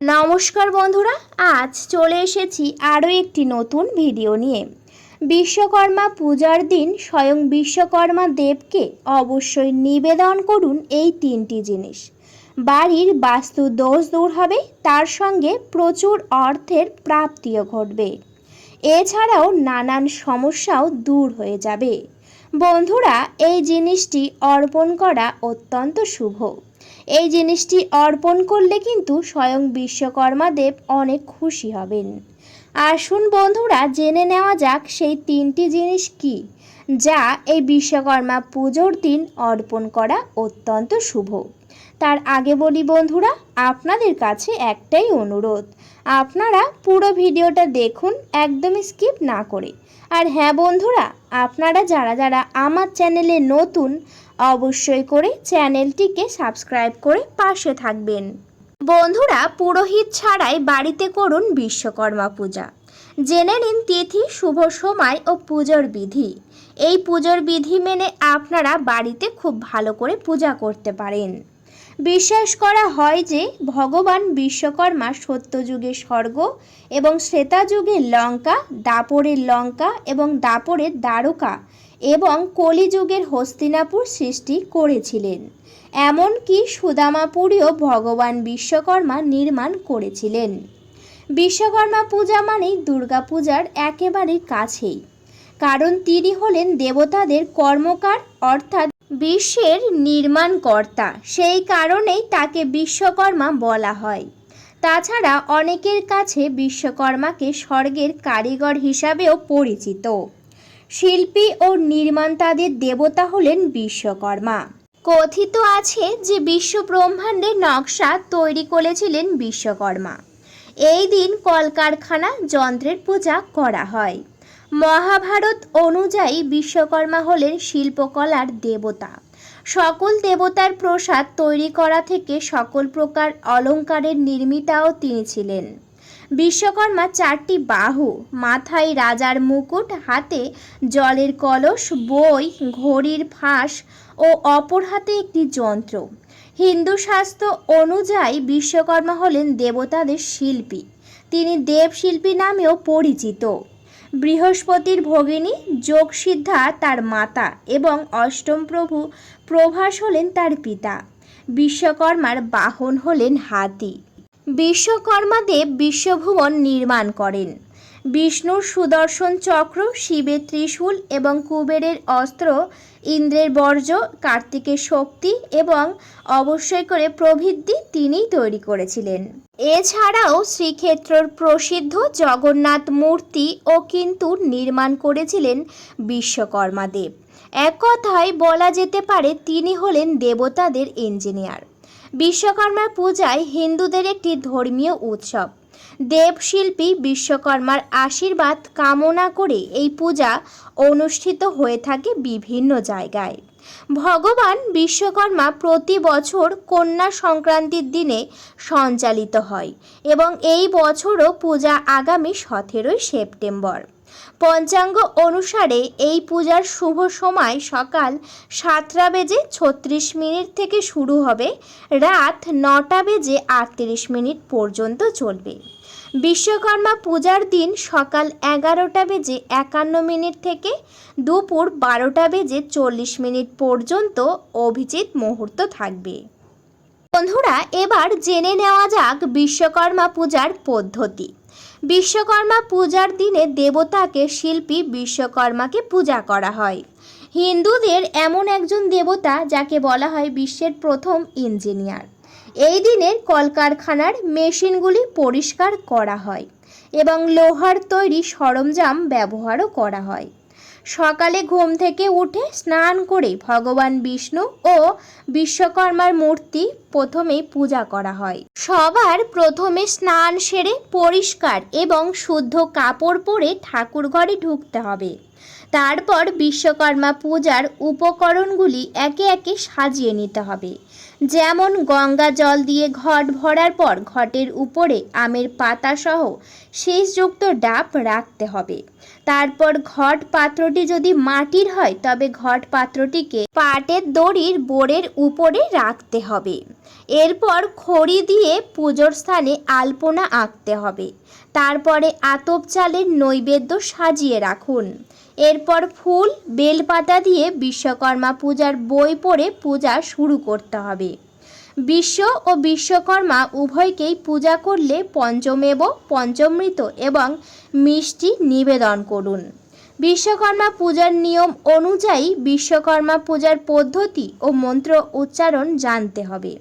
নমস্কার বন্ধুরা, আজ চলে এসেছি আরও একটি নতুন ভিডিও নিয়ে। বিশ্বকর্মা পূজার দিন স্বয়ং বিশ্বকর্মা দেবকে অবশ্যই নিবেদন করুন এই তিনটি জিনিস। বাড়ির বাস্তু দোষ দূর হবে, তার সঙ্গে প্রচুর অর্থের প্রাপ্তিও ঘটবে। এছাড়াও নানান সমস্যাও দূর হয়ে যাবে। বন্ধুরা, এই জিনিসটি অর্পণ করা অত্যন্ত শুভ। এই জিনিসটি অর্পণ করলে কিন্তু স্বয়ং বিশ্বকর্মা দেব অনেক খুশি হবেন। আসুন বন্ধুরা, জেনে নেওয়া যাক সেই তিনটি জিনিস কি, যা এই বিশ্বকর্মা পুজোর দিন অর্পণ করা অত্যন্ত শুভ। তার আগে বলি বন্ধুরা, আপনাদের কাছে একটাই অনুরোধ, আপনারা পুরো ভিডিওটা দেখুন, একদমই স্কিপ না করে। আর হ্যাঁ বন্ধুরা, আপনারা যারা যারা আমার চ্যানেলে নতুন অবশ্যই করে চ্যানেলটিকে সাবস্ক্রাইব করে পাশে থাকবেন। বন্ধুরা, পুরোহিত ছাড়াই বাড়িতে করুন বিশ্বকর্মা পূজা। জেনে নিন তিথি, শুভ সময় ও পুজোর বিধি। এই পুজোর বিধি মেনে আপনারা বাড়িতে খুব ভালো করে পূজা করতে পারেন। বিশ্বাস করা হয় যে, ভগবান বিশ্বকর্মা সত্যযুগের স্বর্গ এবং শ্রেতাযুগের লঙ্কা, দাপরের লঙ্কা এবং দাপরের দ্বারকা এবং কলিযুগের হস্তিনাপুর সৃষ্টি করেছিলেন। এমনকি সুদামাপুরীও ভগবান বিশ্বকর্মা নির্মাণ করেছিলেন। বিশ্বকর্মা পূজা মানেই দুর্গা পূজার একেবারে কাছেই। কারণ তিনি হলেন দেবতাদের কর্মকার, অর্থাৎ বিশ্বের নির্মাণকর্তা। সেই কারণেই তাকে বিশ্বকর্মা বলা হয়। তাছাড়া অনেকের কাছে বিশ্বকর্মাকে স্বর্গের কারিগর হিসাবেও পরিচিত। শিল্পী ও নির্মাতাদের দেবতা হলেন বিশ্বকর্মা। কথিত আছে যে বিশ্ব ব্রহ্মাণ্ডের নকশা তৈরি করেছিলেন বিশ্বকর্মা। এই দিন কলকারখানা যন্ত্রের পূজা করা হয়। মহাভারত অনুযায়ী বিশ্বকর্মা হলেন শিল্পকলার দেবতা। সকল দেবতার প্রসাদ তৈরি করা থেকে সকল প্রকার অলংকারের নির্মিতাও তিনি ছিলেন। বিশ্বকর্মা চারটি বাহু, মাথায় রাজার মুকুট, হাতে জলের কলস, বই, ঘড়ির ফাঁস ও অপর হাতে একটি যন্ত্র। হিন্দু শাস্ত্র অনুযায়ী বিশ্বকর্মা হলেন দেবতাদের শিল্পী। তিনি দেবশিল্পী নামেও পরিচিত। বৃহস্পতির ভগিনী যোগসিদ্ধা তার মাতা এবং অষ্টম প্রভু প্রভাস হলেন তার পিতা। বিশ্বকর্মার বাহন হলেন হাতি। বিশ্বকর্মা দেব বিশ্বভুবন নির্মাণ করেন। বিষ্ণুর সুদর্শন চক্র, শিবের ত্রিশূল এবং কুবেরের অস্ত্র, ইন্দ্রের বর্জ্য, কার্তিকের শক্তি এবং অবশ্যই করে প্রবৃদ্ধি তিনিই তৈরি করেছিলেন। এছাড়াও শ্রীক্ষেত্রর প্রসিদ্ধ জগন্নাথ মূর্তি ও কিন্তু নির্মাণ করেছিলেন বিশ্বকর্মা দেব এক কথায় বলা যেতে পারে তিনি হলেন দেবতাদের ইঞ্জিনিয়ার। বিশ্বকর্মা পূজায় হিন্দুদের একটি ধর্মীয় উৎসব। দেবশিল্পী বিশ্বকর্মার আশীর্বাদ কামনা করে এই পূজা অনুষ্ঠিত হয়ে থাকে বিভিন্ন জায়গায়। ভগবান বিশ্বকর্মা প্রতি বছর কন্যা সংক্রান্তির দিনে সঞ্চালিত হয় এবং এই বছরও পূজা আগামী সতেরোই সেপ্টেম্বর। পঞ্চাঙ্গ অনুসারে এই পূজার শুভ সময় সকাল সাতটা বেজে ছত্রিশ মিনিট থেকে শুরু হবে। রাত নটা বেজে আটত্রিশ মিনিট পর্যন্ত চলবে। বিশ্বকর্মা পূজার দিন সকাল এগারোটা বেজে একান্ন মিনিট থেকে দুপুর বারোটা বেজে চল্লিশ মিনিট পর্যন্ত অভিজিৎ মুহূর্ত থাকবে। বন্ধুরা, এবার জেনে নেওয়া যাক বিশ্বকর্মা পূজার পদ্ধতি। বিশ্বকর্মা পূজার দিনে দেবতাকে শিল্পী বিশ্বকর্মাকে পূজা করা হয়। হিন্দুদের এমন একজন দেবতা যাকে বলা হয় বিশ্বের প্রথম ইঞ্জিনিয়ার। এই দিনে কলকারখানার মেশিনগুলি পরিষ্কার করা হয় এবং লোহার তৈরি সরঞ্জাম ব্যবহারও করা হয়। সকালে ঘুম থেকে উঠে স্নান করে ভগবান বিষ্ণু ও বিশ্বকর্মার মূর্তি প্রথমে পূজা করা হয়। সবার প্রথমে স্নান সেরে পরিষ্কার এবং শুদ্ধ কাপড় পরে ঠাকুর ঘরে ঢুকতে হবে। তারপর বিশ্বকর্মা পূজার উপকরণগুলি একে একে সাজিয়ে নিতে হবে। যেমন গঙ্গা জল দিয়ে ঘট ভরার পর ঘটের উপরে আমের পাতা সহ শেষযুক্ত ডাব রাখতে হবে। তারপর ঘট পাত্রটি যদি মাটির হয়, তবে ঘট পাত্রটিকে পাটের দড়ির বোরের উপরে রাখতে হবে। এরপর খড়ি দিয়ে পুজোর স্থানে আলপনা আঁকতে হবে। তারপরে আতপ চালের নৈবেদ্য সাজিয়ে রাখুন। এরপর ফুল, বেলপাতা দিয়ে বিশ্বকর্মা পূজার বই পড়ে পূজা শুরু করতে হবে। বিশ্ব ও বিশ্বকর্মা উভয়কেই পূজা করলে পঞ্চমেব, পঞ্চমৃত এবং মিষ্টি নিবেদন করুন। বিশ্বকর্মা পূজার নিয়ম অনুযায়ী বিশ্বকর্মা পূজার পদ্ধতি ও মন্ত্র উচ্চারণ জানতে হবে।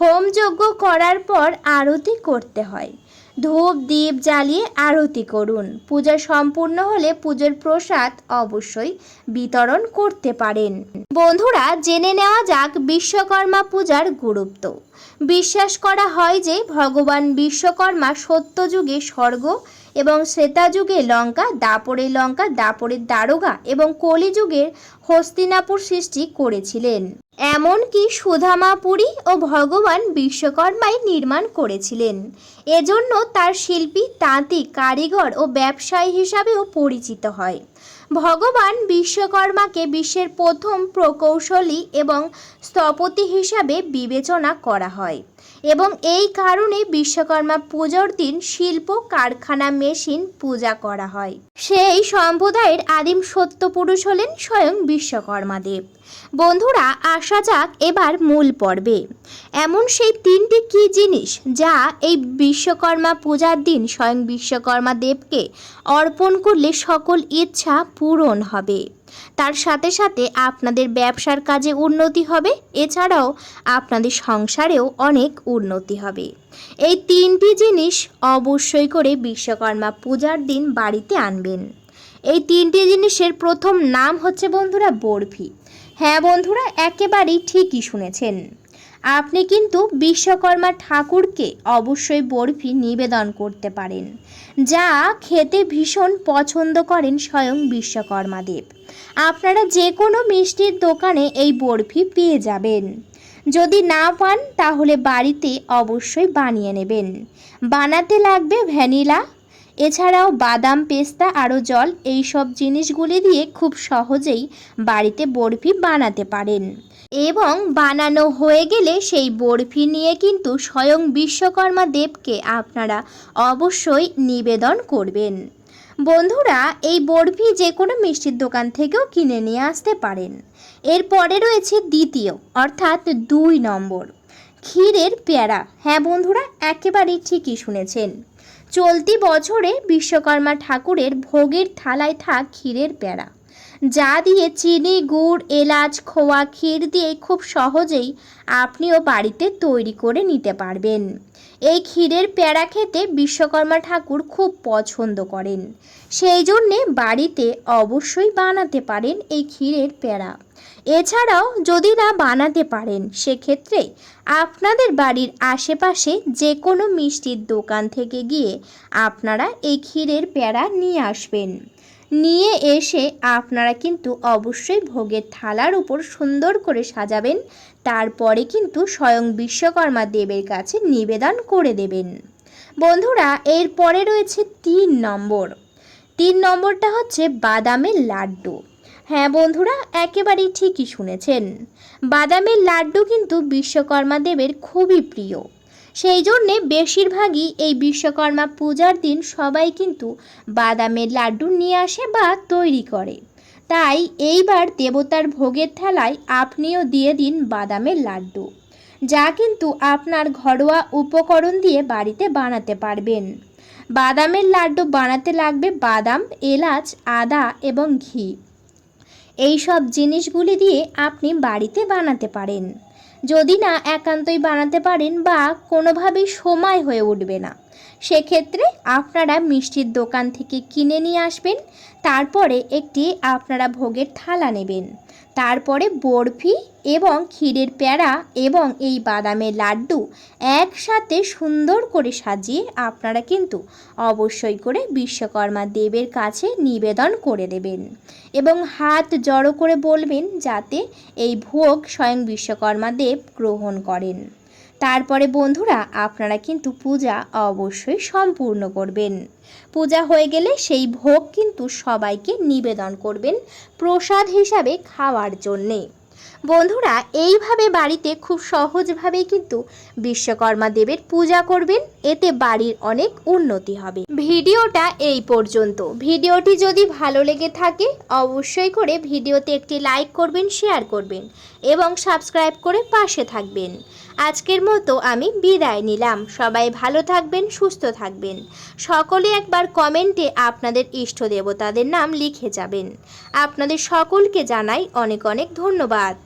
হোমযজ্ঞ করার পর আরতি করতে হয়। ধূপ দ্বীপ জ্বালিয়ে আরতি করুন। পূজা সম্পূর্ণ হলে পুজোর প্রসাদ অবশ্যই বিতরণ করতে পারেন। বন্ধুরা, জেনে নেওয়া যাক বিশ্বকর্মা পূজার গুরুত্ব। বিশ্বাস করা হয় যে ভগবান বিশ্বকর্মা সত্যযুগে স্বর্গ এবং শ্রেতাযুগে লঙ্কা, দাপরে লঙ্কা দাপরের দারোগা এবং কলিযুগের হস্তিনাপুর সৃষ্টি করেছিলেন। এমনকি সুধামাপুরী ও ভগবান বিশ্বকর্মাই নির্মাণ করেছিলেন। এজন্য তার শিল্পী, তাঁতি, কারিগর ও ব্যবসায়ী হিসাবেও পরিচিত হয়। ভগবান বিশ্বকর্মাকে বিশ্বের প্রথম প্রকৌশলী এবং স্থপতি হিসাবে বিবেচনা করা হয়। এবং এই কারণে বিশ্বকর্মা পুজোর দিন শিল্প, কারখানা, মেশিন পূজা করা হয়। সেই সম্প্রদায়ের আদিম সত্য পুরুষ হলেন স্বয়ং বিশ্বকর্মা দেব। বন্ধুরা, আসা যাক এবার মূল পর্বে। এমন সেই তিনটি কি জিনিস যা এই বিশ্বকর্মা পূজার দিন স্বয়ং বিশ্বকর্মা দেবকে অর্পণ করলে সকল ইচ্ছা পূরণ হবে? তার সাথে সাথে আপনাদের ব্যবসার কাজে উন্নতি হবে। এছাড়াও আপনাদের সংসারেও অনেক উন্নতি হবে। এই তিনটি জিনিস অবশ্যই করে বিশ্বকর্মা পূজার দিন বাড়িতে আনবেন। এই তিনটি জিনিসের প্রথম নাম হচ্ছে বন্ধুরা বরফি। হ্যাঁ বন্ধুরা, একেবারেই ঠিকই শুনেছেন। আপনি কিন্তু বিশ্বকর্মা ঠাকুরকে অবশ্যই বরফি নিবেদন করতে পারেন। যা খেতে ভীষণ পছন্দ করেন স্বয়ং বিশ্বকর্মা দেব। আপনারা যে কোনো মিষ্টির দোকানে এই বরফি পেয়ে যাবেন। যদি না পান, তাহলে বাড়িতে অবশ্যই বানিয়ে নেবেন। বানাতে লাগবে ভ্যানিলা। এছাড়াও বাদাম, পেস্তা, আরও জল, এই সব জিনিসগুলি দিয়ে খুব সহজেই বাড়িতে বরফি বানাতে পারেন। এবং বানানো হয়ে গেলে সেই বরফি নিয়ে কিন্তু স্বয়ং বিশ্বকর্মা দেবকে আপনারা অবশ্যই নিবেদন করবেন। বন্ধুরা, এই বরফি যে কোনো মিষ্টির দোকান থেকেও কিনে নিয়ে আসতে পারেন। এরপরে রয়েছে দ্বিতীয়, অর্থাৎ দুই নম্বর, ক্ষীরের পেয়ারা। হ্যাঁ বন্ধুরা, একেবারেই ঠিকই শুনেছেন। চলতি বছরে বিশ্বকর্মা ঠাকুরের ভোগের থালায় থাক ক্ষীরের পেয়ারা। যা দিয়ে চিনি, গুড়, এলাচ, খোয়া, ক্ষীর দিয়ে খুব সহজেই আপনিও বাড়িতে তৈরি করে নিতে পারবেন। এই ক্ষীরের পেয়ারা খেতে বিশ্বকর্মা ঠাকুর খুব পছন্দ করেন। সেই জন্যে বাড়িতে অবশ্যই বানাতে পারেন এই ক্ষীরের পেয়ারা এছাড়াও যদি না বানাতে পারেন, সেক্ষেত্রে আপনাদের বাড়ির আশেপাশে যে কোনো মিষ্টির দোকান থেকে গিয়ে আপনারা এই ক্ষীরের পেয়ারা নিয়ে আসবেন। নিয়ে এসে আপনারা কিন্তু অবশ্যই ভোগের থালার উপর সুন্দর করে সাজাবেন। তারপরে কিন্তু স্বয়ং বিশ্বকর্মা দেবের কাছে নিবেদন করে দেবেন। বন্ধুরা, এরপরে রয়েছে তিন নম্বর। তিন নম্বরটা হচ্ছে বাদামের লাড্ডু। হ্যাঁ বন্ধুরা, একেবারেই ঠিকই শুনেছেন। বাদামের লাড্ডু কিন্তু বিশ্বকর্মা দেবের খুবই প্রিয়। সেই জন্যে বেশিরভাগই এই বিশ্বকর্মা পূজার দিন সবাই কিন্তু বাদামের লাড্ডু নিয়ে আসে বা তৈরি করে। তাই এইবার দেবতার ভোগের থালায় আপনিও দিয়ে দিন বাদামের লাড্ডু, যা কিন্তু আপনার ঘরোয়া উপকরণ দিয়ে বাড়িতে বানাতে পারবেন। বাদামের লাড্ডু বানাতে লাগবে বাদাম, এলাচ, আদা এবং ঘি। এই সব জিনিসগুলি দিয়ে আপনি বাড়িতে বানাতে পারেন। যদি না একান্তই বানাতে পারেন বা কোনোভাবেই সময় হয়ে উঠবে না। সেক্ষেত্রে আপনারা মিষ্টির দোকান থেকে কিনে নিয়ে আসবেন, তারপরে একটি আপনারা ভোগের থালা নেবেন। তারপরে বরফি এবং ক্ষীরের প্যাড়া এবং এই বাদামের লাড্ডু একসাথে সুন্দর করে সাজিয়ে আপনারা কিন্তু অবশ্যই করে বিশ্বকর্মা দেবের কাছে নিবেদন করে দেবেন এবং হাত জড়ো করে বলবেন যাতে এই ভোগ স্বয়ং বিশ্বকর্মা দেব গ্রহণ করেন। তারপরে বন্ধুরা আপনারা কিন্তু পূজা অবশ্যই সম্পূর্ণ করবেন। পূজা হয়ে গেলে সেই ভোগ কিন্তু সবাইকে নিবেদন করবেন প্রসাদ হিসাবে খাওয়ার জন্যে। বন্ধুরা, এইভাবে বাড়িতে খুব সহজভাবেই কিন্তু বিশ্বকর্মা দেবের পূজা করবেন। এতে বাড়ির অনেক উন্নতি হবে। ভিডিওটা এই পর্যন্ত। ভিডিওটি যদি ভালো লেগে থাকে, অবশ্যই করে ভিডিওতে একটি লাইক করবেন, শেয়ার করবেন এবং সাবস্ক্রাইব করে পাশে থাকবেন। আজকের মতো আমি বিদায় নিলাম। সবাই ভালো থাকবেন, সুস্থ থাকবেন। সকলে একবার কমেন্টে আপনাদের ইষ্ট দেবতাদের নাম লিখে যাবেন। আপনাদের সকলকে জানাই অনেক অনেক ধন্যবাদ।